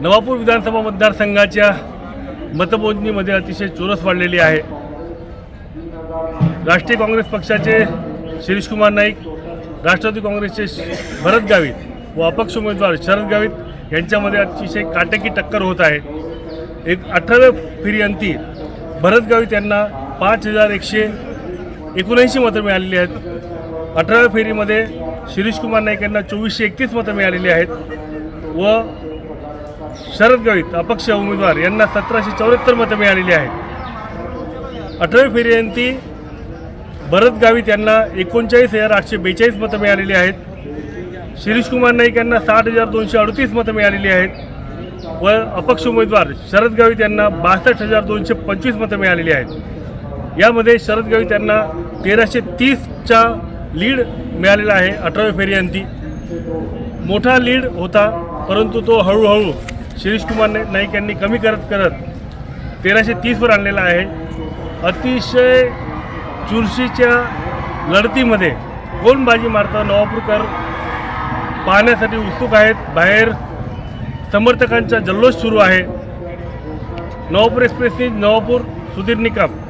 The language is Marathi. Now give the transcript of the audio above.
नवापूर विधानसभा मतदारसंघाच्या मतमोजणीमध्ये अतिशय चोरस वाढलेली आहे. राष्ट्रीय काँग्रेस पक्षाचे शिरीषकुमार नाईक राष्ट्रवादी काँग्रेसचे भरत गावित व अपक्ष उमेदवार शरद गावित यांच्यामध्ये अतिशय काटेकी टक्कर होत आहे. एक अठराव्या फेरी अंती भरत गावित यांना पाच हजार एकशे एकोणऐंशी मतं मिळालेली आहेत. अठराव्या फेरीमध्ये शिरीषकुमार नाईक यांना चोवीसशे एकतीस मतं मिळालेली आहेत व शरद गावित अपक्ष उमेदवार यांना सतराशे चौऱ्याहत्तर मतं मिळालेली आहेत. अठरावी फेरीयंती भरत गावित यांना एकोणचाळीस हजार आठशे बेचाळीस मतं मिळालेली आहेत. शिरीष कुमार नाईक यांना साठ हजार दोनशे अडतीस मतं मिळालेली आहेत. व अपक्ष उमेदवार शरद गावित यांना बासष्ट हजार दोनशे पंचवीस मतं मिळालेली आहेत. यामध्ये शरद गावित यांना तेराशे तीसचा लीड मिळालेला आहे अठराव्या फेरीयंती मोठा लीड होता परंतु तो हळूहळू शिरीष कुमार नाईक यांनी कमी करत करत तेराशे तीसवर आणलेला आहे. अतिशय चुरशीच्या लढतीमध्ये कोण बाजी मारतं? नवापूरकर पाहण्यासाठी उत्सुक आहेत. बाहेर समर्थकांचा जल्लोष सुरू आहे. नवापूर एक्सप्रेसनी नवापूर सुधीर निकम